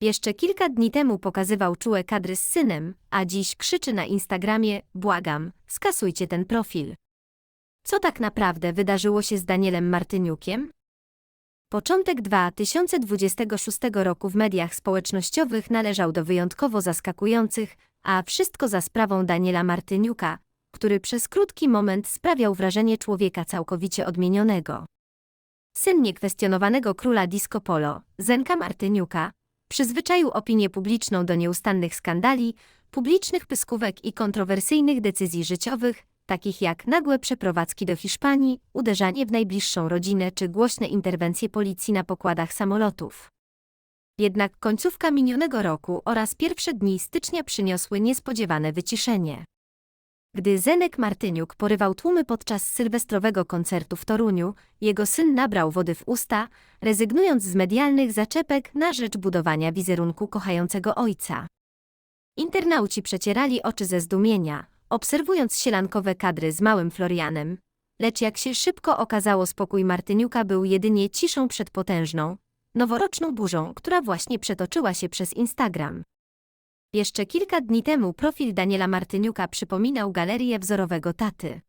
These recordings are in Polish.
Jeszcze kilka dni temu pokazywał czułe kadry z synem, a dziś krzyczy na Instagramie: Błagam, skasujcie ten profil. Co tak naprawdę wydarzyło się z Danielem Martyniukiem? Początek 2026 roku w mediach społecznościowych należał do wyjątkowo zaskakujących, a wszystko za sprawą Daniela Martyniuka, który przez krótki moment sprawiał wrażenie człowieka całkowicie odmienionego. Syn niekwestionowanego króla disco polo, Zenka Martyniuka, przyzwyczaił opinię publiczną do nieustannych skandali, publicznych pyskówek i kontrowersyjnych decyzji życiowych, takich jak nagłe przeprowadzki do Hiszpanii, uderzanie w najbliższą rodzinę czy głośne interwencje policji na pokładach samolotów. Jednak końcówka minionego roku oraz pierwsze dni stycznia przyniosły niespodziewane wyciszenie. Gdy Zenek Martyniuk porywał tłumy podczas sylwestrowego koncertu w Toruniu, jego syn nabrał wody w usta, rezygnując z medialnych zaczepek na rzecz budowania wizerunku kochającego ojca. Internauci przecierali oczy ze zdumienia, obserwując sielankowe kadry z małym Florianem, lecz jak się szybko okazało spokój Martyniuka był jedynie ciszą przed potężną, noworoczną burzą, która właśnie przetoczyła się przez Instagram. Jeszcze kilka dni temu profil Daniela Martyniuka przypominał galerię wzorowego taty.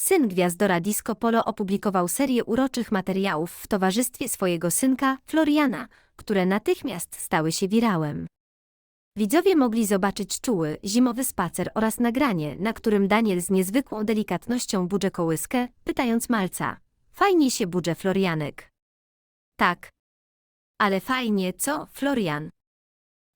Syn gwiazdora disco polo opublikował serię uroczych materiałów w towarzystwie swojego synka, Floriana, które natychmiast stały się wirałem. Widzowie mogli zobaczyć czuły, zimowy spacer oraz nagranie, na którym Daniel z niezwykłą delikatnością budże kołyskę, pytając malca. Fajnie się budże Florianek. Tak. Ale fajnie, co, Florian?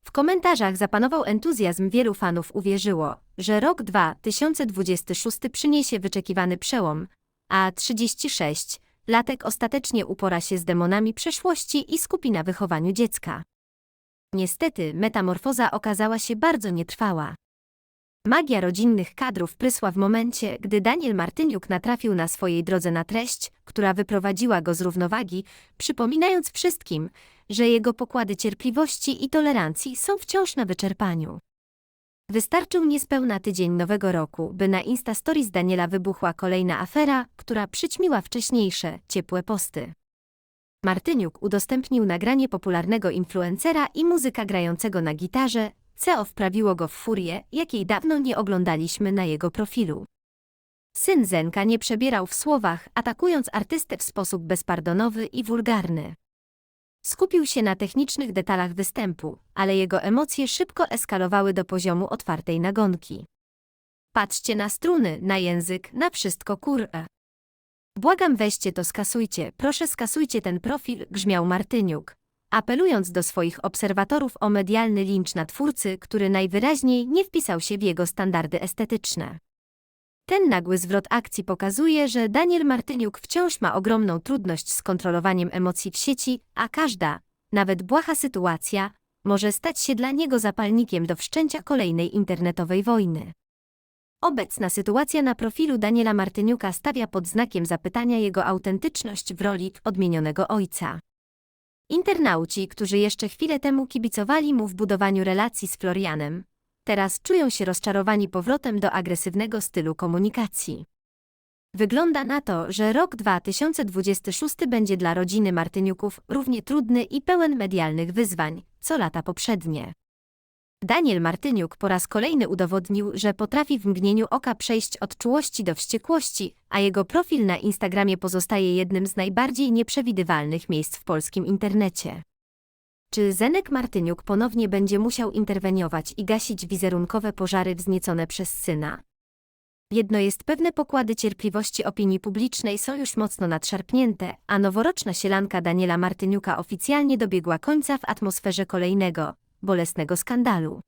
W komentarzach zapanował entuzjazm wielu fanów uwierzyło, że rok 2026 przyniesie wyczekiwany przełom, a 36 latek ostatecznie upora się z demonami przeszłości i skupi na wychowaniu dziecka. Niestety metamorfoza okazała się bardzo nietrwała. Magia rodzinnych kadrów prysła w momencie, gdy Daniel Martyniuk natrafił na swojej drodze na treść, która wyprowadziła go z równowagi, przypominając wszystkim, że jego pokłady cierpliwości i tolerancji są wciąż na wyczerpaniu. Wystarczył niespełna tydzień nowego roku, by na Insta Stories Daniela wybuchła kolejna afera, która przyćmiła wcześniejsze, ciepłe posty. Martyniuk udostępnił nagranie popularnego influencera i muzyka grającego na gitarze, co wprawiło go w furię, jakiej dawno nie oglądaliśmy na jego profilu. Syn Zenka nie przebierał w słowach, atakując artystę w sposób bezpardonowy i wulgarny. Skupił się na technicznych detalach występu, ale jego emocje szybko eskalowały do poziomu otwartej nagonki. Patrzcie na struny, na język, na wszystko kurę. Błagam weźcie to skasujcie, proszę skasujcie ten profil, grzmiał Martyniuk, apelując do swoich obserwatorów o medialny lincz na twórcy, który najwyraźniej nie wpisał się w jego standardy estetyczne. Ten nagły zwrot akcji pokazuje, że Daniel Martyniuk wciąż ma ogromną trudność z kontrolowaniem emocji w sieci, a każda, nawet błaha sytuacja, może stać się dla niego zapalnikiem do wszczęcia kolejnej internetowej wojny. Obecna sytuacja na profilu Daniela Martyniuka stawia pod znakiem zapytania jego autentyczność w roli odmienionego ojca. Internauci, którzy jeszcze chwilę temu kibicowali mu w budowaniu relacji z Florianem, teraz czują się rozczarowani powrotem do agresywnego stylu komunikacji. Wygląda na to, że rok 2026 będzie dla rodziny Martyniuków równie trudny i pełen medialnych wyzwań, co lata poprzednie. Daniel Martyniuk po raz kolejny udowodnił, że potrafi w mgnieniu oka przejść od czułości do wściekłości, a jego profil na Instagramie pozostaje jednym z najbardziej nieprzewidywalnych miejsc w polskim internecie. Czy Zenek Martyniuk ponownie będzie musiał interweniować i gasić wizerunkowe pożary wzniecone przez syna? Jedno jest pewne pokłady cierpliwości opinii publicznej są już mocno nadszarpnięte, a noworoczna sielanka Daniela Martyniuka oficjalnie dobiegła końca w atmosferze kolejnego, bolesnego skandalu.